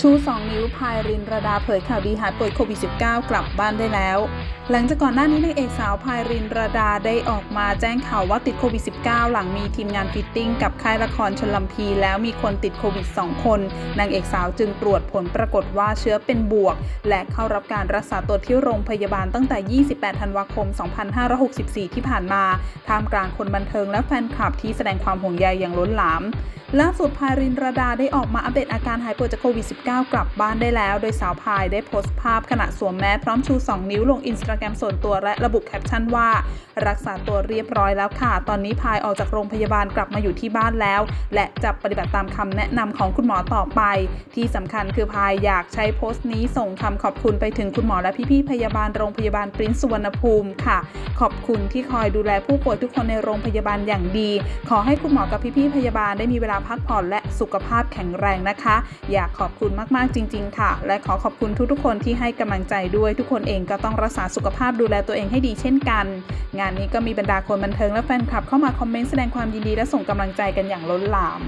ชู 2 นิ้วพายรินระดาเผยข่าวดีหายป่วยโควิด -19 กลับบ้านได้แล้ว หลังจากก่อนหน้านี้นางเอกสาวพายรินระดาได้ออกมาแจ้งข่าวว่าติดโควิด -19 หลังมีทีมงานฟิตติ้งกับค่ายละครชนลำพีแล้วมีคนติดโควิด 2 คนนางเอกสาวจึงตรวจผลปรากฏว่าเชื้อเป็นบวก และเข้ารับการรักษาตัวที่โรงพยาบาลตั้งแต่ 28 ธันวาคม 2564 ที่ผ่านมาท่ามกลางคนบันเทิงและแฟนคลับที่แสดงความห่วงใยอย่างล้นหลามล่าสุดพายรินระดาได้ออกมาอัปเดตอาการหายป่วยจากโควิด -19 กลับบ้านได้แล้ว โดยสาวพายได้โพสต์ภาพขณะสวมแมสพร้อมชู 2 นิ้วลงอินสตาแกรมส่วนตัวและระบุแคปชั่นว่า รักษาตัวเรียบร้อยแล้วค่ะ ตอนนี้พายออกจากโรงพยาบาลกลับมาอยู่ที่บ้านแล้ว และจะปฏิบัติตามคำแนะนำของคุณหมอต่อไป ที่สำคัญคือพายอยากใช้โพสต์นี้ส่งคำขอบคุณไปถึงคุณหมอและพี่ๆพยาบาลโรงพยาบาลปริ้นสุวรรณภูมิค่ะ ขอบคุณที่คอยดูแลผู้ป่วยทุกคนในโรงพยาบาลอย่างดี ขอให้คุณหมอกับพี่ๆพยาบาลได้มีเวลาพักผ่อนและสุขภาพแข็งแรงนะคะ อยากขอบคุณมากๆจริง ๆ ค่ะ และขอขอบคุณทุกๆคนที่ให้กำลังใจด้วยทุกคนเองก็ต้องรักษาสุขภาพดูแลตัวเองให้ดีเช่นกัน งานนี้ก็มีบรรดาคนบันเทิงและแฟนคลับเข้ามาคอมเมนต์แสดงความยินดีและส่งกำลังใจกันอย่างล้นหลาม